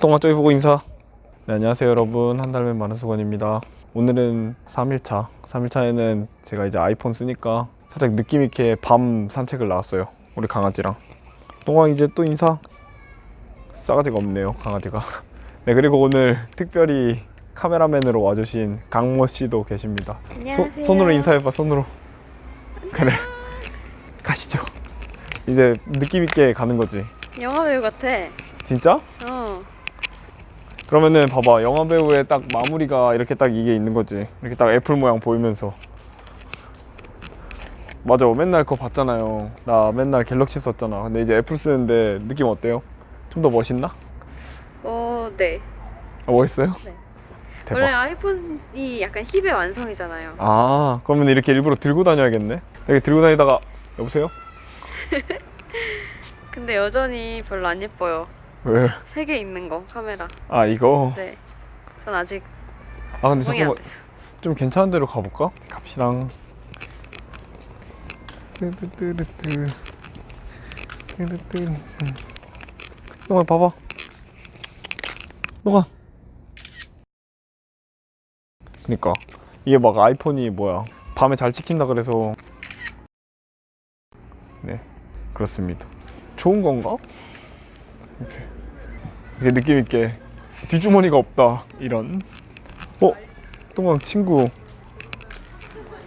동아 저기 보고 인사. 네, 안녕하세요 여러분 한달맨 만수건입니다. 오늘은 3일차. 3일차에는 제가 이제 아이폰 쓰니까 살짝 느낌 있게 밤 산책을 나왔어요. 우리 강아지랑. 동아 이제 또 인사. 싸가지가 없네요 강아지가. 네 그리고 오늘 특별히 카메라맨으로 와주신 강모 씨도 계십니다. 안녕하세요. 손, 손으로 인사해봐 손으로. 그래. 가시죠. 이제 느낌 있게 가는 거지. 영화 배우 같아. 진짜? 어. 그러면은 봐봐 영화 배우의 딱 마무리가 이렇게 딱 이게 있는 거지 이렇게 딱 애플 모양 보이면서 맞아 맨날 그거 봤잖아요 나 맨날 갤럭시 썼잖아 근데 이제 애플 쓰는데 느낌 어때요? 좀 더 멋있나? 어, 네. 아, 멋있어요? 네. 대박 원래 아이폰이 약간 힙의 완성이잖아요. 아 그러면 이렇게 일부러 들고 다녀야겠네 이렇게 들고 다니다가 여보세요? 근데 여전히 별로 안 예뻐요. 왜? 세 개 있는 거 카메라. 아 이거? 네. 전 아직 아 근데 적응이 안 잠깐만 됐어. 좀 괜찮은 데로 가볼까? 갑시다. 뚜뚜뚜뚜. 뚜 뚜뚜. 너가 봐봐. 너가. 그니까 이게 막 아이폰이 뭐야 밤에 잘 찍힌다 그래서 네 그렇습니다. 좋은 건가? 이렇게. 이렇게 느낌 있게 뒷주머니가 없다 이런. 어? 동강 친구.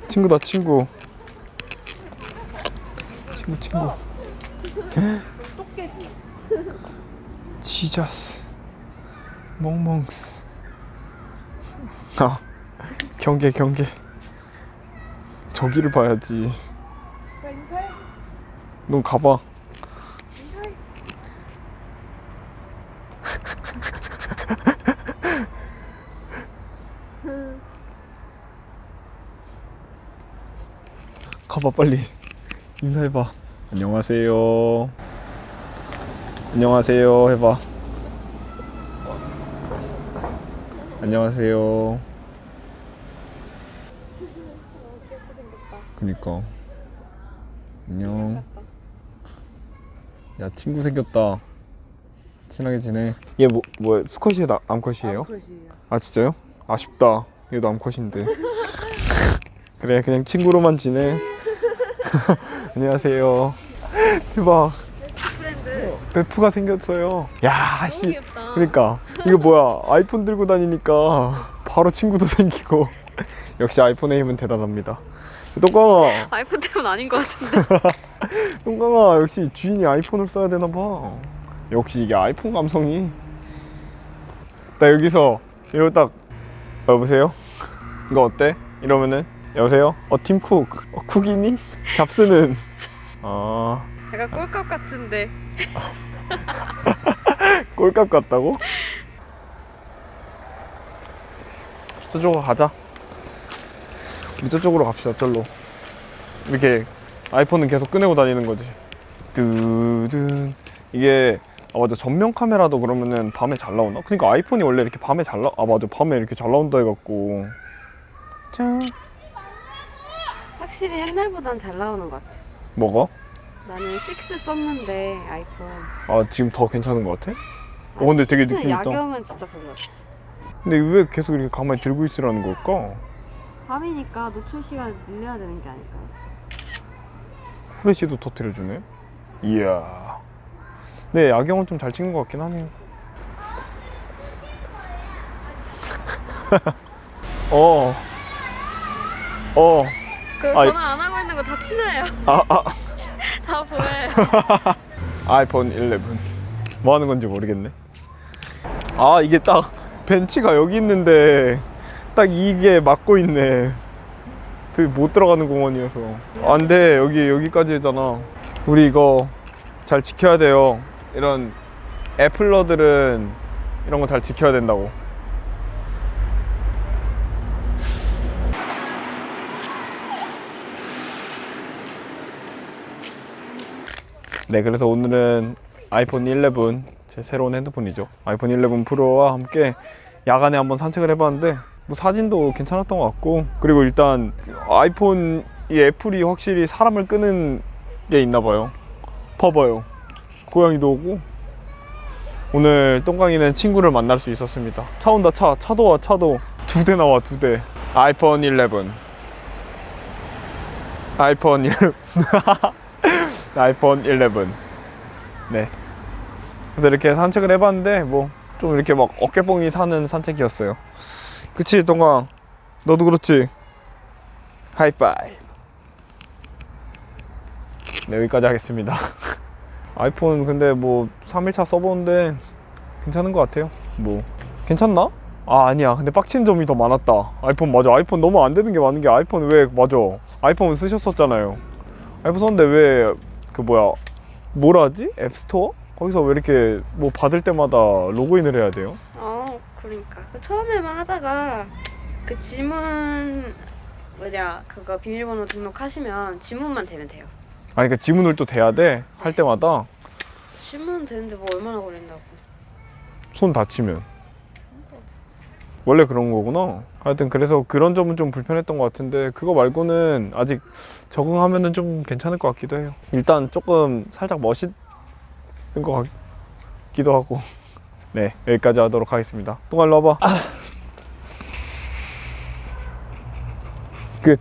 친구다 친구. 친구 친구. 지저스. 멍멍스. 아 경계 경계. 저기를 봐야지 너 가봐. 가봐 빨리. 인사해봐. 안녕하세요. 안녕하세요. 해봐. 안녕하세요. 그니까. 안녕 야 친구 생겼다. 친하게 지내. 얘 뭐, 뭐야 수컷이에요? 나- 암컷이에요? 아 진짜요? 아쉽다. 얘도 암컷인데. 그래 그냥 친구로만 지내. 안녕하세요. 대박. 베프가 생겼어요. 야 씨. 귀엽다. 그러니까 이거 뭐야? 아이폰 들고 다니니까 바로 친구도 생기고. 역시 아이폰의 힘은 대단합니다. 똥강아 아이폰 때문 아닌 것 같은데. 똥강아 역시 주인이 아이폰을 써야 되나 봐 역시 이게 아이폰 감성이 나 여기서 이러고 딱 여보세요 이거 어때 이러면은 여보세요 어 팀쿡 어, 쿡이니 잡스는 아 약간 꼴값 같은데. 꼴값 같다고? 저쪽으로 가자. 우리 저쪽으로 갑시다. 절로. 이렇게 아이폰은 계속 꺼내고 다니는 거지. 뚜둔. 이게 아 맞아 전면 카메라도 그러면은 밤에 잘 나오나? 그러니까 아이폰이 원래 이렇게 밤에 잘 나. 아 맞아 밤에 이렇게 잘 나온다 해갖고. 짠. 확실히 옛날보단 잘 나오는 것 같아. 뭐가? 나는 6 썼는데 아이폰. 아 지금 더 괜찮은 것 같아? 어 근데 되게 6 느낌 있다. 야경은 진짜 별로였어. 근데 왜 계속 이렇게 가만히 들고 있으라는 걸까? 밤이니까 노출 시간 늘려야 되는 게 아닐까. 후레쉬도 터트려주네. 이야. 네, 야경은 좀 잘 찍는 것 같긴 하네요. 어. 어. 그 아이- 전화 안 하고 있는 거 다 티나요. 아, 아. 다 보여요. 아이폰 11. 뭐 하는 건지 모르겠네. 아, 이게 딱 벤치가 여기 있는데 딱 이게 막고 있네. 그못 들어가는 공원이어서. 안 돼. 여기 여기까지 잖아. 우리 이거 잘 지켜야 돼요. 이런 애플러들은 이런 거 잘 지켜야 된다고. 네, 그래서 오늘은 아이폰 11, 제 새로운 핸드폰이죠. 아이폰 11 프로와 함께 야간에 한번 산책을 해봤는데 뭐 사진도 괜찮았던 것 같고 그리고 일단 아이폰 이 애플이 확실히 사람을 끄는 게 있나 봐요. 봐봐요. 고양이도 오고. 오늘 똥강이는 친구를 만날 수 있었습니다. 차 온다 차. 차도 와 차도. 두 대 나와 두대. 아이폰 11 아이폰 11 아이폰 11 네. 그래서 이렇게 산책을 해봤는데 뭐 좀 이렇게 막 어깨뽕이 사는 산책이었어요 그치 똥강 너도 그렇지? 하이파이 네 여기까지 하겠습니다. 아이폰 근데 뭐 3일차 써보는데 괜찮은 것 같아요. 뭐 괜찮나? 아 아니야. 근데 빡친 점이 더 많았다. 아이폰 맞아. 아이폰 너무 안 되는 게 많은 게 아이폰 왜 맞아. 아이폰 쓰셨었잖아요. 아이폰 썼는데 왜 그 뭐야 뭐라 하지? 앱스토어? 거기서 왜 이렇게 뭐 받을 때마다 로그인을 해야 돼요? 어 그러니까. 그 처음에만 하다가 그 지문 뭐냐 그거 비밀번호 등록하시면 지문만 되면 돼요. 아니 그 지문을 또 대야 돼? 할 때마다? 지문 되는데 뭐 얼마나 걸린다고? 손 다치면. 원래 그런 거구나. 하여튼 그래서 그런 점은 좀 불편했던 것 같은데 그거 말고는 아직 적응하면은 좀 괜찮을 것 같기도 해요. 일단 조금 살짝 멋있는 것 같기도 하고 네 여기까지 하도록 하겠습니다. 똥알 넣어봐. 끝